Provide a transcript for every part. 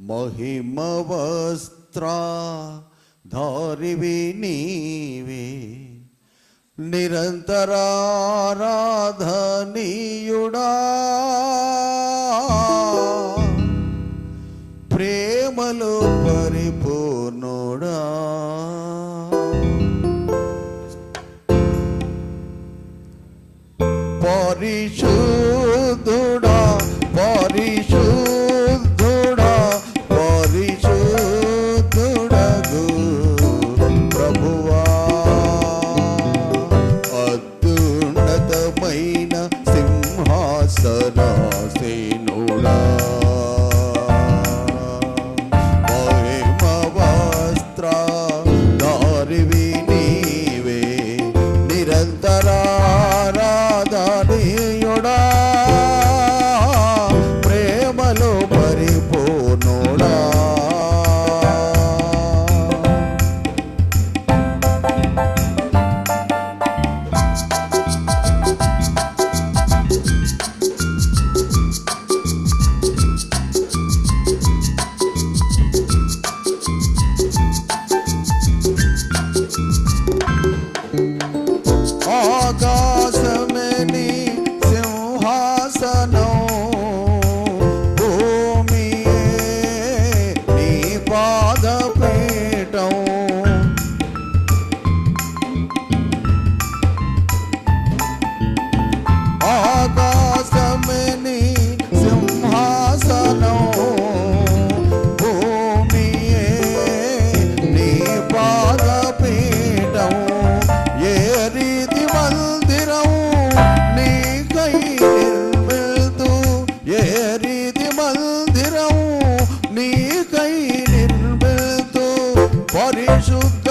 మహిమ వస్త్ర ధారివి నీవే నిరంతరారాధనీయుడా ప్రేమలో పరిపూర్ణుడా. పరిశు Vitória e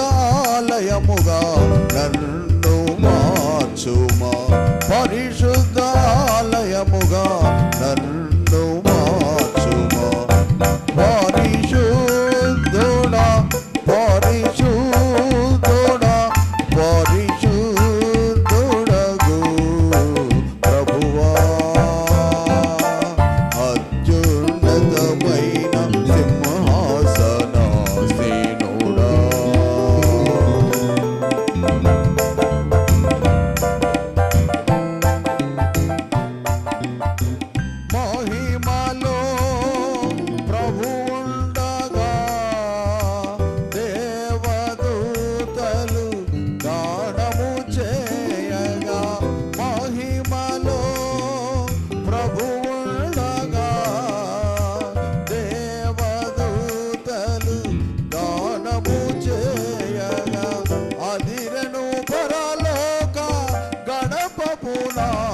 போலா